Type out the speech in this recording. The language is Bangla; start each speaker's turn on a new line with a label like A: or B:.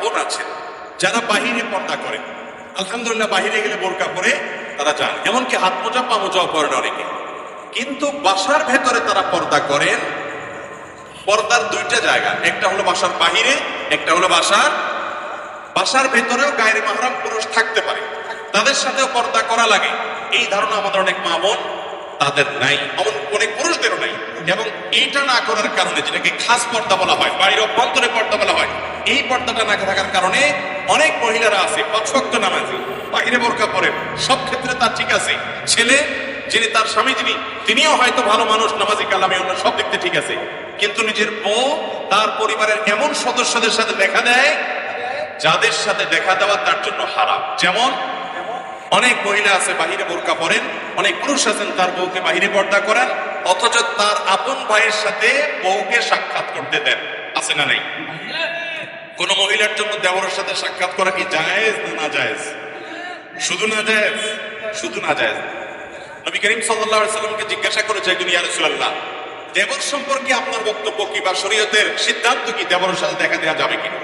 A: বোন আছেন যারা বাহিরে পর্দা করেন আলহামদুলিল্লাহ, বাহিরে গেলে বোরকা পরে তারা যান, এমনকি হাত মোজা, পা মোজাও করেন অনেকে। কিন্তু বাসার ভেতরে তারা পর্দা করেন। পর্দার দুইটা জায়গা, একটা হলো বাসার বাহিরে, একটা হলো বাসার। বাসার ভেতরেও গায়ের মাহরাম পুরুষ থাকতে পারে। তাদের সাথেও পর্দা করা লাগে। এই ধারণা আমাদের অনেক মা বোন, তাদের নাই, এমন অনেক পুরুষদেরও নাই। এবং এইটা না করার কারণে যেটাকে খাস পর্দা বলা হয় বাইরে অভ্যন্তরে পর্দা বলা হয় এই পর্দাটা না থাকার কারণে অনেক মহিলারা আছে পছক্ত নামাজি, বাহিরে বোরকা পরেন সব ক্ষেত্রে তার ঠিক আছে। ছেলে, যিনি তার স্বামী, যিনি, তিনিও হয়তো ভালো মানুষ, নামাজি কালামে অন্য সব দেখতে ঠিক আছে। কিন্তু নিজের বউ, তার পরিবারের এমন সদস্যদের সাথে দেখা দেয়, যাদের সাথে দেখা দেওয়া তার জন্য হারাম। যেমন, অনেক মহিলা আছে, বাহিরে বোরকা পরেন, অনেক পুরুষ আছেন, তার বউকে বাহিরে পর্দা করেন, অথচ তার আপন ভাইয়ের সাথে বউকে সাক্ষাৎ করতে দেন। আছে না নাই? মহিলার জন্য দেবরের সাথে সাক্ষাৎ করা কি জায়েজ না জায়েজ শুধু না জায়েজ শুধু না জায়েজ নবী করিম আলাইহি সাল্লামকে জিজ্ঞাসা করেছে, একজন ইয়া রাসূলুল্লাহ, দেবর সম্পর্কে আপনার বক্তব্য কি বা শরীয়তের সিদ্ধান্ত কি দেবরের সাথে দেখা দেওয়া যাবে কিনা?